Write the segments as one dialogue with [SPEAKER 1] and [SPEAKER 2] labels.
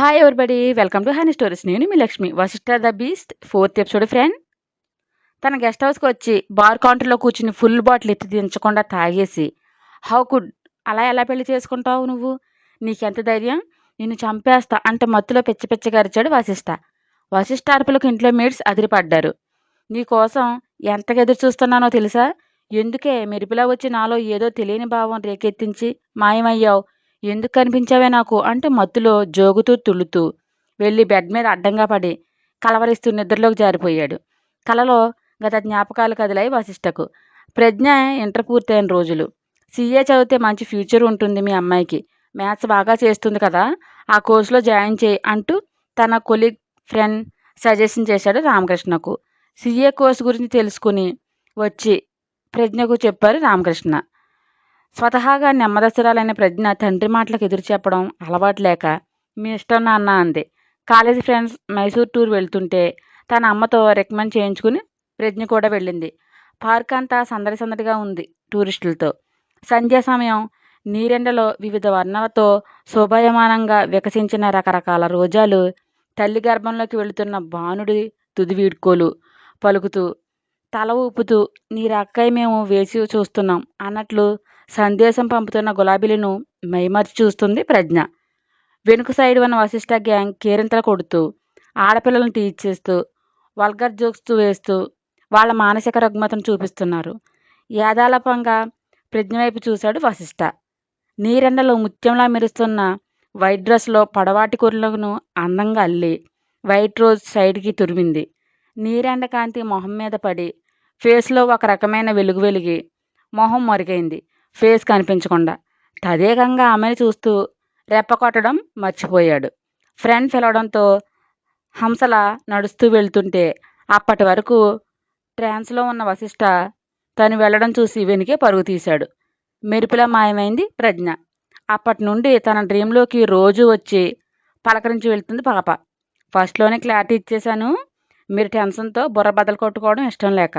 [SPEAKER 1] Hi everybody welcome to honey stories నేను మీ Lakshmi. Vashishtha the beast. Fourth episode friend తన guest హౌస్కి వచ్చి bar కౌంటర్లో కూర్చుని ఫుల్ బాటిల్ ఎత్తి దించకుండా తాగేసి హౌ కుడ్ అలా ఎలా పెళ్ళి చేసుకుంటావు నువ్వు? నీకెంత ధైర్యం? నిన్ను చంపేస్తా అంటే మత్తులో పిచ్చి పిచ్చిగా అరిచాడు వశిష్ఠ వశిష్ఠ అరుపులకు ఇంట్లో మేడ్స్ అదిరిపడ్డారు. నీకోసం ఎంతగా ఎదురు చూస్తున్నానో తెలుసా? ఎందుకే మెరుపులా వచ్చి నాలో ఏదో తెలియని భావం రేకెత్తించి మాయమయ్యావు? ఎందుకు కనిపించావే నాకు? అంటే మత్తులో జోగుతూ తుళ్ళుతూ వెళ్ళి బెడ్ మీద అడ్డంగా పడి కలవరిస్తూ నిద్రలోకి జారిపోయాడు. కలలో గత జ్ఞాపకాలు కదిలాయి వశిష్ఠకు. ప్రజ్ఞ ఇంటర్ పూర్తయిన రోజులు. సీఏ చదివితే మంచి ఫ్యూచర్ ఉంటుంది మీ అమ్మాయికి. మ్యాథ్స్ బాగా చేస్తుంది కదా? ఆ కోర్సులో జాయిన్ చేయి అంటూ తన కొలీగ్ ఫ్రెండ్ సజెషన్ చేశాడు రామకృష్ణకు. సీఏ కోర్సు గురించి తెలుసుకుని వచ్చి ప్రజ్ఞకు చెప్పారు రామకృష్ణ. స్వతహాగా నెమ్మదస్తురాలైన ప్రజ్ఞ తండ్రి మాటలకు ఎదురు చెప్పడం అలవాటు లేక మీ ఇష్టం నాన్న అంది. కాలేజీ ఫ్రెండ్స్ మైసూర్ టూర్ వెళ్తుంటే తన అమ్మతో రికమెండ్ చేయించుకుని ప్రజ్ఞ కూడా వెళ్ళింది. పార్క్ అంతా సందడి సందడిగా ఉంది టూరిస్టులతో. సంధ్యా సమయం నీరెండలో వివిధ వర్ణాలతో శోభాయమానంగా వికసించిన రకరకాల రోజాలు తల్లి గర్భంలోకి వెళుతున్న బాణుడి తుది వీడ్కోలు పలుకుతూ తల ఊపుతూ నీ రక్కై మేము వేసి చూస్తున్నాం అన్నట్లు సందేశం పంపుతున్న గులాబీలను మైమర్చి చూస్తుంది ప్రజ్ఞ. వెనుక సైడ్ ఉన్న వశిష్ట గ్యాంగ్ కేరింతలు కొడుతూ ఆడపిల్లలను టీచ్ చేస్తూ వల్గర్ జోక్స్ వేస్తూ వాళ్ళ మానసిక రుగ్మతను చూపిస్తున్నారు. యాదాలపంగా ప్రజ్ఞ వైపు చూశాడు వశిష్ట నీరెండలో ముత్యంలా మెరుస్తున్న వైట్ డ్రెస్లో పొడవాటి కుర్రలను అందంగా అల్లి వైట్ రోజ్ సైడ్కి తురిమింది. నీరెండ కాంతి మొహం మీద పడి ఫేస్లో ఒక రకమైన వెలుగు వెలిగి మొహం మరుగైంది. ఫేస్ కనిపించకుండా. తదేకంగా ఆమెను చూస్తూ రెప్ప కొట్టడం మర్చిపోయాడు. ఫ్రెండ్ పిలవడంతో హంసల నడుస్తూ వెళ్తుంటే అప్పటి వరకు ట్రాన్స్లో ఉన్న వశిష్ట తను వెళ్ళడం చూసి వెనుకే పరుగు తీశాడు. మెరుపులా మాయమైంది ప్రజ్ఞ. అప్పటి నుండి తన డ్రీంలోకి రోజు వచ్చి పలకరించి వెళ్తుంది పాప. ఫస్ట్లోనే క్లారిటీ ఇచ్చేశాను. మీరు టెన్షన్తో బుర్ర బదలు కొట్టుకోవడం ఇష్టం లేక.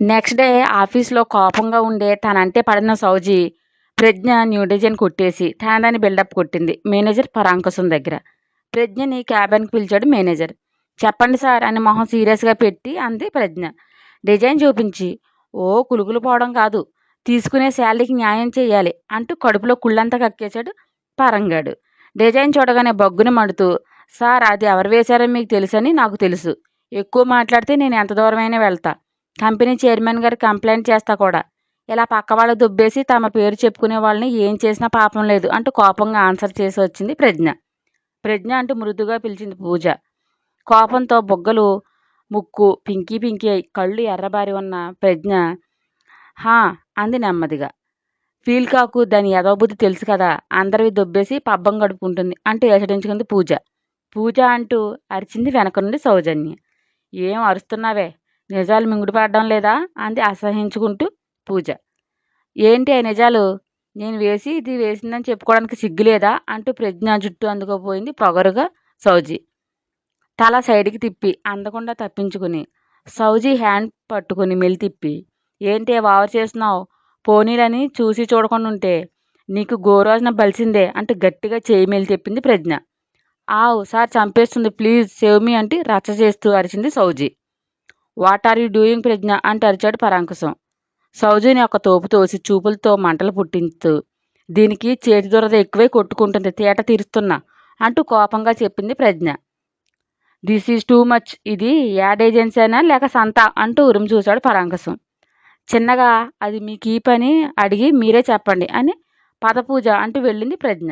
[SPEAKER 1] నెక్స్ట్ డే ఆఫీస్లో కోపంగా ఉండే తనంటే పడిన సౌజీ ప్రజ్ఞ న్యూ డిజైన్ కొట్టేసి ఠాండాని బిల్డప్ కొట్టింది. మేనేజర్ పరాంకసం దగ్గర. ప్రజ్ఞని క్యాబిన్కి పిలిచాడు మేనేజర్. చెప్పండి సార్ అని మొహం సీరియస్గా పెట్టి అంది ప్రజ్ఞ. డిజైన్ చూపించి ఓ కులుకులు పోవడం కాదు తీసుకునే శాలరీకి న్యాయం చేయాలి అంటూ కడుపులో కుళ్ళంతా కక్కేశాడు పరంగాడు. డిజైన్ చూడగానే బగ్గున మడుతూ సార్ అది ఎవరు వేశారో మీకు తెలుసని నాకు తెలుసు. ఎక్కువ మాట్లాడితే నేను ఎంత దూరమైనా వెళ్తా. కంపెనీ చైర్మన్ గారు కంప్లైంట్ చేస్తా కూడా. ఇలా పక్క వాళ్ళు దుబ్బేసి తమ పేరు చెప్పుకునే వాళ్ళని ఏం చేసినా పాపం లేదు అంటూ కోపంగా ఆన్సర్ చేసి వచ్చింది ప్రజ్ఞ. ప్రజ్ఞ అంటూ మృదుగా పిలిచింది పూజ. కోపంతో బుగ్గలు ముక్కు పింకీ పింకీ అయి కళ్ళు ఎర్రబారి ఉన్న ప్రజ్ఞ హా! అంది నెమ్మదిగా. ఫీల్ కాకు దాని యథోబుద్ధి తెలుసు కదా అందరివి దొబ్బేసి పబ్బం గడుపుకుంటుంది అంటూ ఏసడించుకుంది పూజ. పూజ అంటూ అరిచింది వెనక నుండి సౌజన్య. ఏం అరుస్తున్నావే? నిజాలు మింగుడుపడడం లేదా? అంది అసహించుకుంటూ పూజ. ఏంటి ఆ నిజాలు? నేను వేసి ఇది వేసిందని చెప్పుకోవడానికి సిగ్గులేదా అంటూ ప్రజ్ఞ జుట్టు అందుకోపోయింది పొగరుగా సౌజీ. తల సైడ్కి తిప్పి అందకుండా తప్పించుకుని. సౌజీ హ్యాండ్ పట్టుకుని మెలి తిప్పి ఏంటి వావర్ చేస్తున్నావు? పోనీలని చూసి చూడకుండా ఉంటే నీకు గోరోజున బలిసిందే అంటూ గట్టిగా చేయి మెలి తెప్పింది ప్రజ్ఞ. ఆవు సార్ చంపేస్తుంది ప్లీజ్ సేవ్ మీ అంటే రచ్చ చేస్తూ అరిచింది Sowji. What are you doing Pragna అంటూ అరిచాడు పరాంకుశం. సౌజీని ఒక తోపు తోసి చూపులతో మంటలు పుట్టించుతూ దీనికి చేతి దురద ఎక్కువై కొట్టుకుంటుంది తేట తీరుస్తున్నా అంటూ కోపంగా చెప్పింది Pragna. This is too much ఇది యాడ్ ఏజెన్సీనా లేక సంత అంటూ ఉరుము చూశాడు పరాంకసం చిన్నగా అది మీకు ఈ పని అడిగి మీరే చెప్పండి అని పదపూజ అంటూ వెళ్ళింది ప్రజ్ఞ.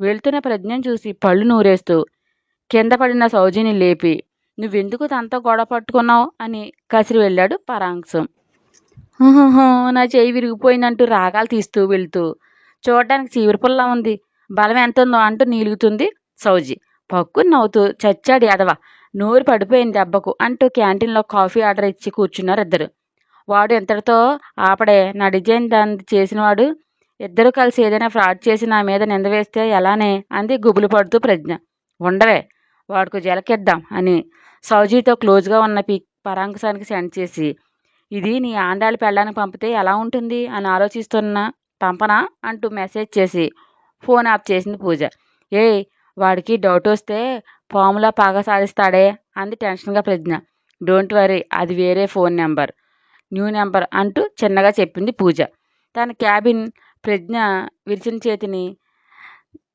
[SPEAKER 1] వెళ్తున్న ప్రజ్ఞను చూసి పళ్ళు నూరేస్తూ కింద పడిన సౌజని లేపి నువ్వెందుకు తనతో గొడవ పట్టుకున్నావు? అని కసిరి వెళ్ళాడు పరాంకుశం నా చేయి విరిగిపోయిందంటూ రాగాలు తీస్తూ వెళ్తూ. చూడడానికి చీవిరిపుల్లా ఉంది. బలం ఎంత ఉందో అంటూ నీలుగుతుంది సౌజీ. పక్కుని నవ్వుతూ చచ్చాడు ఎదవ నోరు పడిపోయింది దెబ్బకు అంటూ క్యాంటీన్లో కాఫీ ఆర్డర్ ఇచ్చి కూర్చున్నారు ఇద్దరు. వాడు ఇంతటితో ఆపడే నా డిజైన్ దాన్ని చేసినవాడు. ఇద్దరు కలిసి ఏదైనా ఫ్రాడ్ చేసి నా మీద నింద వేస్తే ఎలానే అంది గుబులు పడుతూ ప్రజ్ఞ. ఉండవే వాడికి జలకిద్దాం అని సౌజీతో క్లోజ్గా ఉన్న పిక్ పరాంకుశానికి సెండ్ చేసి ఇది నీ ఆండాలు పెళ్ళానికి పంపితే ఎలా ఉంటుంది? అని ఆలోచిస్తున్న పంపనా అంటూ మెసేజ్ చేసి ఫోన్ ఆఫ్ చేసింది పూజ. ఏయ్ వాడికి డౌట్ వస్తే పాములా పాగా సాధిస్తాడే అంది టెన్షన్గా ప్రజ్ఞ. డోంట్ వరీ అది వేరే ఫోన్ నెంబర్ న్యూ నెంబర్ అంటూ చిన్నగా చెప్పింది పూజ. తన క్యాబిన్ ప్రజ్ఞ విరిచిన చేతిని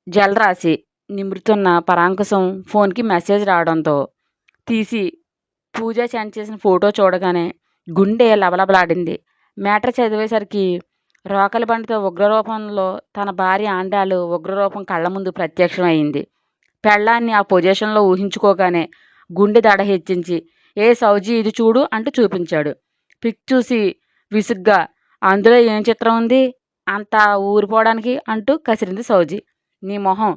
[SPEAKER 1] జలరాసి నిమురుతున్న పరాంకుశం ఫోన్కి మెసేజ్ రావడంతో తీసి పూజ సెండ్ చేసిన ఫోటో చూడగానే గుండె లబలబలాడింది. మ్యాటర్ చదివేసరికి రోకలి బండితో ఉగ్రరూపంలో తన భార్య ఆండాలు ఉగ్రరూపం కళ్ళ ముందు ప్రత్యక్షమైంది పెళ్ళాన్ని ఆ పొజిషన్లో ఊహించుకోగానే గుండె దడ హెచ్చించి ఏ సౌజీ ఇది చూడు అంటూ చూపించాడు. పిక్ చూసి విసుగ్గా అందులో ఏం చిత్రం ఉంది? అంత ఊరిపోవడానికి అంటూ కసిరింది సౌజీ. నీ మొహం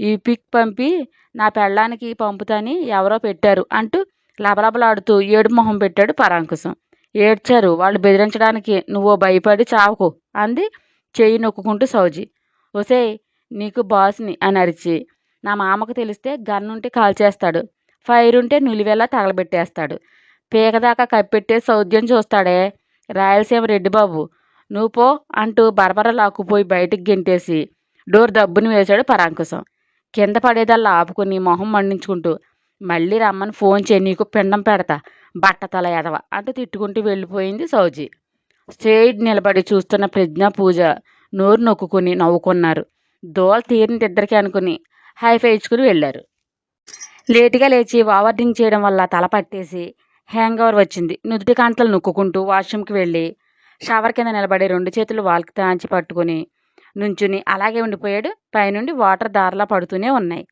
[SPEAKER 1] ఈ పిక్ పంపి నా పెళ్ళానికి పంపుతాని ఎవరో పెట్టారు అంటూ లబలబలాడుతూ ఏడు మొహం పెట్టాడు పరాంకుశం. ఏడ్చారు వాళ్ళు బెదిరించడానికి నువ్వు భయపడి చావుకు అంది చెయ్యి నొక్కుంటూ సౌజీ. ఒసే నీకు బాస్ని అని అరిచి నా మామకు తెలిస్తే గన్నుంటే ఉంటే ఫైర్ ఉంటే నిలివేలా తగలబెట్టేస్తాడు. పీకదాకా కప్పెట్టే సౌద్యం చూస్తాడే రాయలసీమ రెడ్డిబాబు. నువ్వు పో అంటూ బరబర లాక్కుపోయి బయటికి గెంటేసి డోర్ దబ్బుని వేశాడు పరాంకుశం. కింద పడేదల్లా ఆపుకుని మొహం మండించుకుంటూ మళ్ళీ రమ్మని ఫోన్ చేయి నీకు పిండం పెడతా బట్టతల ఎదవ అంటూ తిట్టుకుంటూ వెళ్ళిపోయింది సౌజీ. స్ట్రైట్ నిలబడి చూస్తున్న ప్రజ్ఞ పూజ నోరు నొక్కుని నవ్వుకున్నారు. దోల తీరిన ఇద్దరికి అనుకుని హైఫై ఇచ్చుకుని వెళ్ళారు. లేటుగా లేచి ఓవర్డింగ్ చేయడం వల్ల తల పట్టేసి హ్యాంగ్ ఓవర్ వచ్చింది. నుదుటి కాంతలు నొక్కుకుంటూ వాష్రూమ్కి వెళ్ళి షవర్ కింద నిలబడి రెండు చేతులు వాళ్ళకి తాంచి పట్టుకుని నుంచుని అలాగే ఉండిపోయాడు. పైనుండి వాటర్ దారలా పడుతూనే ఉన్నాయి.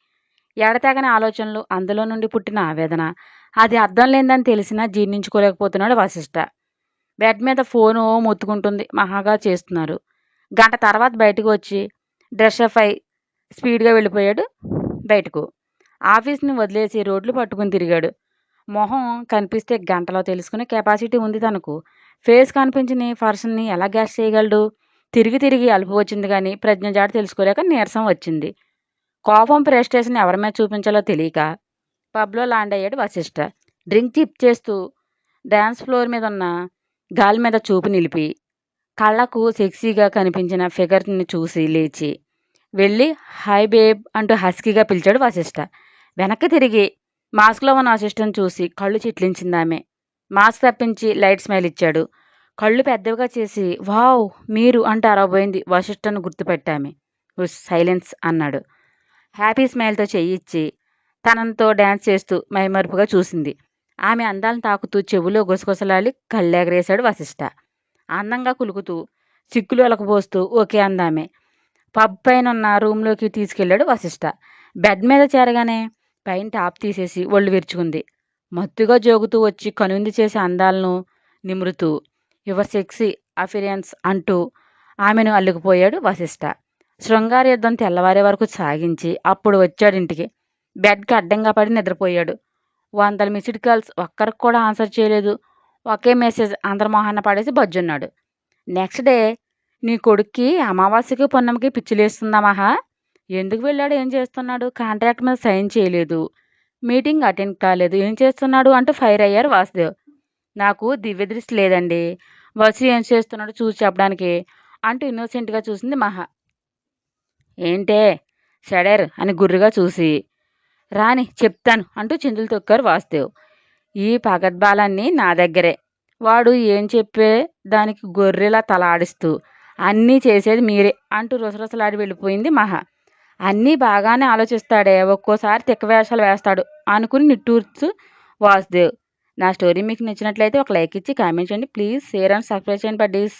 [SPEAKER 1] ఎడతెగని ఆలోచనలు అందులో నుండి పుట్టిన ఆవేదన. అది అర్థం లేదని తెలిసినా జీర్ణించుకోలేకపోతున్నాడు వశిష్ట. బెడ్ మీద ఫోను మొత్తుకుంటుంది. మహాగా చేస్తున్నారు. గంట తర్వాత బయటకు వచ్చి డ్రెస్ అప్ అయి స్పీడ్గా వెళ్ళిపోయాడు బయటకు. ఆఫీస్ని వదిలేసి రోడ్లు పట్టుకుని తిరిగాడు. మొహం కనిపిస్తే గంటలో తెలుసుకునే కెపాసిటీ ఉంది తనకు. ఫేస్ కనిపించని పర్సన్ని ఎలా గ్యాస్ చేయగలడు? తిరిగి తిరిగి అలుపు వచ్చింది కానీ ప్రజ్ఞజాడ తెలుసుకోలేక నీరసం వచ్చింది. కోపం ప్రెస్టేషన్ ఎవరి మీద చూపించాలో తెలియక పబ్లో ల్యాండ్ అయ్యాడు వశిష్ట. డ్రింక్ చిప్ చేస్తూ డ్యాన్స్ ఫ్లోర్ మీద ఉన్న గాలి మీద చూపు నిలిపి కళ్ళకు సెక్సీగా కనిపించిన ఫిగర్ని చూసి లేచి వెళ్ళి హాయ్ బేబ్ అంటూ హస్కీగా పిలిచాడు వశిష్ట. వెనక్కి తిరిగి మాస్క్లో ఉన్న అసిస్టెంట్ చూసి కళ్ళు చిట్లించిందామె మాస్క్ తప్పించి లైట్ స్మైల్ ఇచ్చాడు. కళ్ళు పెద్దవిగా చేసి వావ్ మీరు అంటూ అరవబోయింది వశిష్ఠను గుర్తుపెట్టామె. సైలెన్స్ అన్నాడు. హ్యాపీ స్మైల్తో చెయ్యిచ్చి తనంతో డ్యాన్స్ చేస్తూ మైమరుపుగా చూసింది. ఆమె అందాలను తాకుతూ చెవులో గుసగుసలాడి కళ్ళెగరేశాడు వశిష్ట అందంగా కులుకుతూ సిక్కులు అలకపోస్తూ ఓకే అందామె. పబ్ పైన ఉన్న రూమ్లోకి తీసుకెళ్ళాడు వశిష్ట బెడ్ మీద చేరగానే పైన టాప్ తీసేసి ఒళ్ళు విరుచుకుంది. మత్తుగా జోగుతూ వచ్చి కనుంది చేసే అందాలను నిమురుతూ యువర్ సెక్సీ అఫిరియన్స్ అంటూ ఆమెను అల్లుకుపోయాడు వశిష్ట. శృంగార యుద్ధం తెల్లవారే వరకు సాగించి అప్పుడు వచ్చాడు ఇంటికి. బెడ్కి అడ్డంగా పడి నిద్రపోయాడు. వందల మిస్డ్ కాల్స్ ఒక్కరికి కూడా ఆన్సర్ చేయలేదు. ఒకే మెసేజ్ అందరి పడేసి బజ్జున్నాడు. నెక్స్ట్ డే నీ కొడుక్కి అమావాస్యకి పొన్నమ్మకి పిచ్చిలేస్తుందా మహా? ఎందుకు వెళ్ళాడు? ఏం చేస్తున్నాడు? కాంట్రాక్ట్ మీద సైన్ చేయలేదు. మీటింగ్ అటెండ్ కాలేదు. ఏం చేస్తున్నాడు? అంటూ ఫైర్ అయ్యారు వాసుదేవ్. నాకు దివ్య దృష్టి లేదండి. వసి ఏం చేస్తున్నాడో చూసి చెప్పడానికి అంటూ ఇన్నోసెంట్గా చూసింది మహా. ఏంటే? షడర్ అని గుర్రుగా చూసి రాని చెప్తాను అంటూ చిందులు తొక్కారు వాసుదేవ్. ఈ పగద్బాలన్నీ నా దగ్గరే. వాడు ఏం చెప్పే దానికి గొర్రెలా తలాడిస్తూ అన్నీ చేసేది మీరే అంటూ రుసరుసలాడి వెళ్ళిపోయింది మహా. అన్నీ బాగానే ఆలోచిస్తాడే ఒక్కోసారి తిక్క వేషాలు వేస్తాడు అనుకుని నిట్టూర్చు వాసుదేవ్. నా స్టోరీ మీకు నచ్చినట్లయితే ఒక లైక్ ఇచ్చి కామెంట్ చేయండి. ప్లీజ్ షేర్ అండ్ సబ్స్క్రైబ్ చేయండి బడ్డీస్.